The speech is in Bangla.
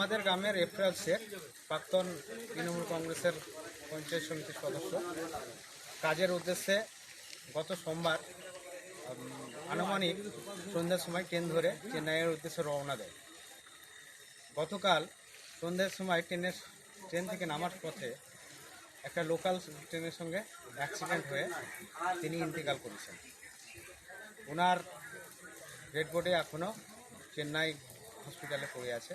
আমাদের গ্রামের এফরাজ শেখ, প্রাক্তন তৃণমূল কংগ্রেসের পঞ্চায়েত সমিতির সদস্য। কাজের উদ্দেশ্যে গত সোমবার আনুমানিক সন্ধ্যার সময় ট্রেন ধরে চেন্নাইয়ের উদ্দেশ্যে রওনা দেয়। গতকাল সন্ধ্যার সময় ট্রেনের, ট্রেন থেকে নামার পথে একটা লোকাল ট্রেনের সঙ্গে অ্যাক্সিডেন্ট হয়ে তিনি ইন্তেকাল করেছেন। ওনার ডেড বডি এখনও চেন্নাই হসপিটালে পড়ে আছে।